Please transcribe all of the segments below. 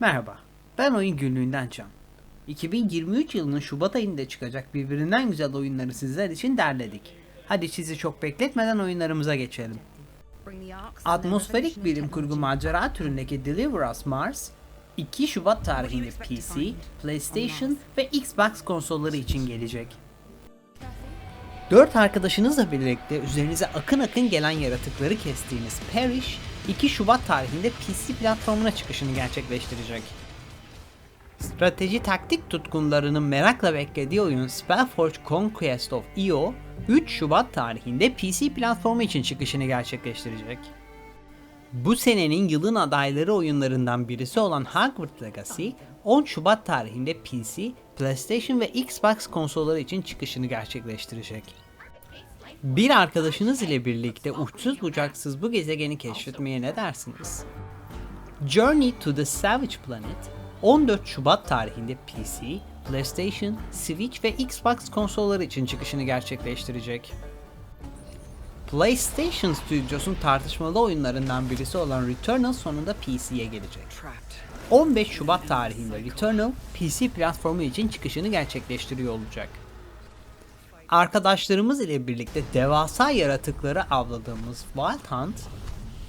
Merhaba, ben Oyun Günlüğü'nden Can. 2023 yılının Şubat ayında çıkacak birbirinden güzel oyunları sizler için derledik. Hadi sizi çok bekletmeden oyunlarımıza geçelim. Atmosferik bilim kurgu macera türündeki Deliver Us Mars, 2 Şubat tarihinde PC, PlayStation ve Xbox konsolları için gelecek. 4 arkadaşınızla birlikte üzerinize akın akın gelen yaratıkları kestiğiniz Perish, 2 Şubat tarihinde PC platformuna çıkışını gerçekleştirecek. Strateji taktik tutkunlarının merakla beklediği oyun Spellforge Conquest of Io, 3 Şubat tarihinde PC platformu için çıkışını gerçekleştirecek. Bu senenin yılın adayları oyunlarından birisi olan Hogwarts Legacy, 10 Şubat tarihinde PC, PlayStation ve Xbox konsolları için çıkışını gerçekleştirecek. Bir arkadaşınız ile birlikte uçsuz bucaksız bu gezegeni keşfetmeye ne dersiniz? Journey to the Savage Planet 14 Şubat tarihinde PC, PlayStation, Switch ve Xbox konsolları için çıkışını gerçekleştirecek. PlayStation Studios'un tartışmalı oyunlarından birisi olan Returnal sonunda PC'ye gelecek. 15 Şubat tarihinde Returnal PC platformu için çıkışını gerçekleştiriyor olacak. Arkadaşlarımız ile birlikte devasa yaratıkları avladığımız Wild Hunt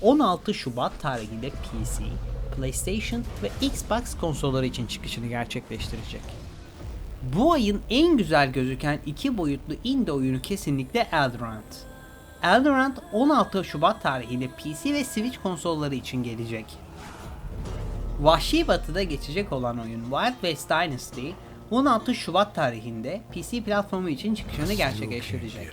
16 Şubat tarihinde PC, PlayStation ve Xbox konsolları için çıkışını gerçekleştirecek. Bu ayın en güzel gözüken iki boyutlu indie oyunu kesinlikle Eldrand. Eldrand 16 Şubat tarihinde PC ve Switch konsolları için gelecek. Vahşi Batı'da geçecek olan oyun Wild West Dynasty 16 Şubat tarihinde PC platformu için çıkışını gerçekleştirecek.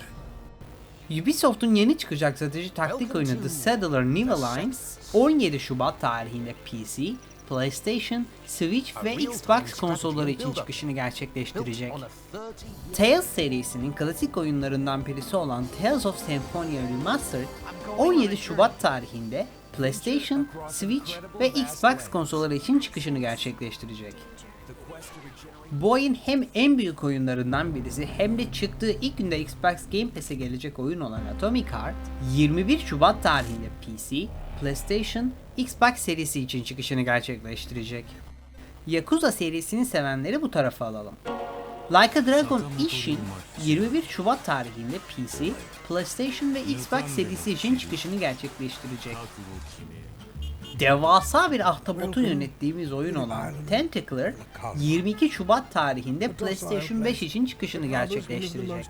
Ubisoft'un yeni çıkacak strateji taktik oyunu The Saddler New Alliance 17 Şubat tarihinde PC, PlayStation, Switch ve Xbox konsolları için çıkışını gerçekleştirecek. Tales serisinin klasik oyunlarından birisi olan Tales of Symphonia Remastered 17 Şubat tarihinde PlayStation, Switch ve Xbox konsolları için çıkışını gerçekleştirecek. Bu oyun hem en büyük oyunlarından birisi hem de çıktığı ilk günde Xbox Game Pass'e gelecek oyun olan Atomic Heart 21 Şubat tarihinde PC, PlayStation, Xbox serisi için çıkışını gerçekleştirecek. Yakuza serisini sevenleri bu tarafa alalım. Like a Dragon Ishin 21 Şubat tarihinde PC, PlayStation ve Xbox serisi için çıkışını gerçekleştirecek. Devasa bir ahtapotu yönettiğimiz oyun olan Tentacler 22 Şubat tarihinde PlayStation 5 için çıkışını gerçekleştirecek.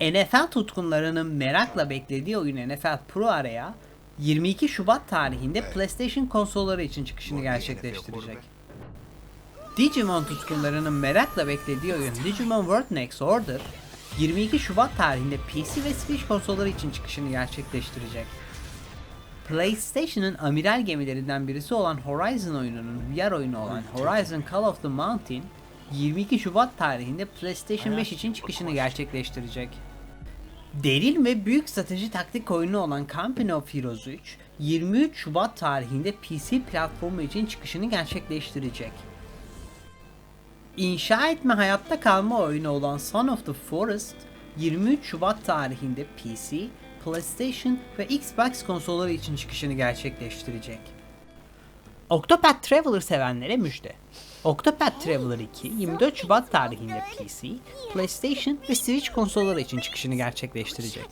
NFL tutkunlarının merakla beklediği oyun NFL Pro Araya 22 Şubat tarihinde PlayStation konsolları için çıkışını gerçekleştirecek. Digimon tutkunlarının merakla beklediği oyun Digimon World Next Order 22 Şubat tarihinde PC ve Switch konsolları için çıkışını gerçekleştirecek. PlayStation'ın amiral gemilerinden birisi olan Horizon oyununun VR oyunu olan Horizon Call of the Mountain 22 Şubat tarihinde PlayStation 5 için çıkışını gerçekleştirecek. Derin ve büyük strateji taktik oyunu olan Company of Heroes 3 23 Şubat tarihinde PC platformu için çıkışını gerçekleştirecek. İnşa etme hayatta kalma oyunu olan Son of the Forest 23 Şubat tarihinde PC, PlayStation ve Xbox konsolları için çıkışını gerçekleştirecek. Octopath Traveler sevenlere müjde. Octopath Traveler 2 24 Şubat tarihinde PC, PlayStation ve Switch konsolları için çıkışını gerçekleştirecek.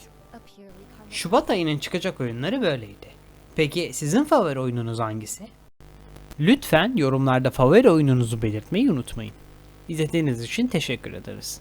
Şubat ayının çıkacak oyunları böyleydi. Peki sizin favori oyununuz hangisi? Lütfen yorumlarda favori oyununuzu belirtmeyi unutmayın. İzlediğiniz için teşekkür ederiz.